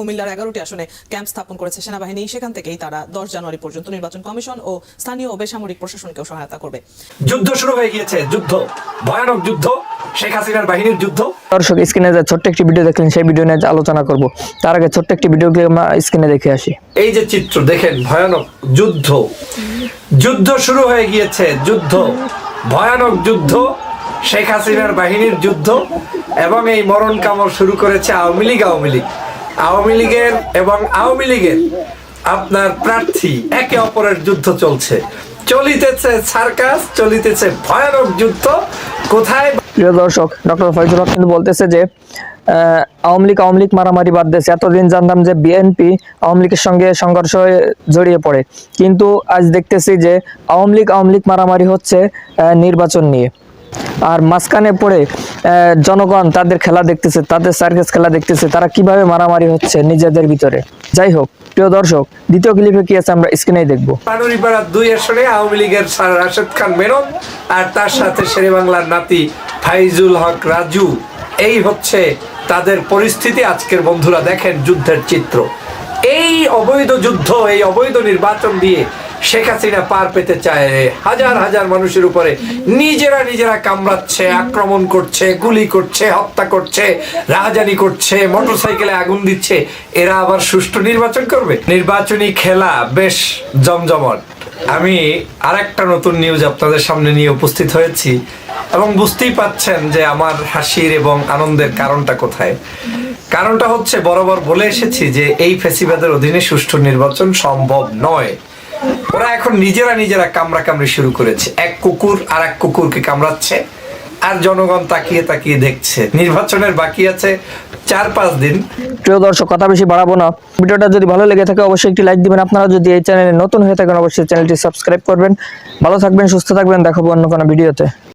কুমিল্লার এগারোটি আসনে ক্যাম্প স্থাপন করেছে সেনাবাহিনী। সেখান থেকেই তারা দশ জানুয়ারি পর্যন্ত নির্বাচন কমিশন ও স্থানীয় বেসামরিক প্রশাসনকেও সহায়তা করবে। যুদ্ধ শুরু হয়ে গিয়েছে যুদ্ধ। ভয়ানক যুদ্ধ শেখ হাসিনার বাহিনীর যুদ্ধ। দর্শক স্ক্রিনে যে ছোট্ট একটি ভিডিও দেখলেন সেই ভিডিও নিয়ে আলোচনা করব। তার আগে ছোট্ট একটি ভিডিওকে স্ক্রিনে দেখে আসি। এই যে চিত্র দেখেন ভয়ানক যুদ্ধ। যুদ্ধ শুরু হয়ে গিয়েছে যুদ্ধ। ভয়ানক যুদ্ধ শেখ হাসিনার বাহিনীর যুদ্ধ এবং এই মরণ কামড় শুরু করেছে আওয়ামী লীগ আওয়ামী লীগ। আওয়ামী লীগের এবং আওয়ামী লীগের আপনার প্রার্থী একে অপরের যুদ্ধ চলছে। চলিতেছে সার্কাস, চলিতেছে ভয়ানক যুদ্ধ। কোথায়? প্রিয় দর্শক, ডক্টর ফয়জুল হক বলতেছে যে আওয়ামী লীগ আওয়ামী লীগ মারামারি বাদ দিয়েছে এতদিন জানতাম যে বিএনপি আওয়ামী লীগের সঙ্গে সংঘর্ষ জড়িয়ে পড়ে। কিন্তু আজ দেখতেছি যে, আওয়ামী লীগ আওয়ামী লীগ মারামারি হচ্ছে নির্বাচন নিয়ে। আর মাঝখানে পড়ে জনগণ তাদের খেলা দেখতেছে, তাদের সার্কাস খেলা দেখতেছে, তারা কীভাবে মারামারি হচ্ছে নিজেদের ভিতরে। যাই হোক, প্রিয় দর্শক, দ্বিতীয় ক্লিপে কি আছে আমরা স্ক্রিনেই দেখব। দুই আসনে আওয়ামী লীগের রাশেদ খান মেনন আর তার সাথে শেরে বাংলার নাতি ফাইজুল হক রাজু। এই হচ্ছে তাদের পরিস্থিতি আজকের বন্ধুরা দেখেন যুদ্ধের চিত্র। এই অবৈধ যুদ্ধ, এই অবৈধ নির্বাচন দিয়ে শেখ হাসিনা পার পেতে চায় হাজার হাজার মানুষের উপরে। নিজেরা নিজেরা কামড়াচ্ছে, আক্রমণ করছে, গুলি করছে, হত্যা করছে, রাহাজানি করছে, মোটরসাইকেলে আগুন দিচ্ছে। এরা আবার সুষ্ঠু নির্বাচন করবে। নির্বাচনী খেলা বেশ জমজমট। আমি আরেকটা নতুন নিউজ আপনাদের সামনে নিয়ে উপস্থিত হয়েছি এবং বুঝতেই পাচ্ছেন যে আমার হাসির এবং আনন্দের কারণটা কোথায়। কারণটা হচ্ছে বরাবর বলে এসেছি যে এই ফেসিবাদের অধীনে সুষ্ঠু নির্বাচন সম্ভব নয়। ওরা এখন নিজেরা নিজেরা কামড়া কামড়ি শুরু করেছে। এক কুকুর আর এক কুকুরকে কামড়াচ্ছে আর জনগণ তাকিয়ে তাকিয়ে দেখছে। নির্বাচনের বাকি আছে চার পাঁচ দিন। প্রিয় দর্শক, কথা বেশি বাড়াবো না। ভিডিওটা যদি ভালো লেগে থাকে, অবশ্যই একটি লাইক দিবেন। আপনারা যদি এই চ্যানেলে নতুন হয়ে থাকেন, অবশ্যই চ্যানেলটি সাবস্ক্রাইব করবেন। ভালো থাকবেন, সুস্থ থাকবেন। দেখাবো অন্য কোনো ভিডিওতে।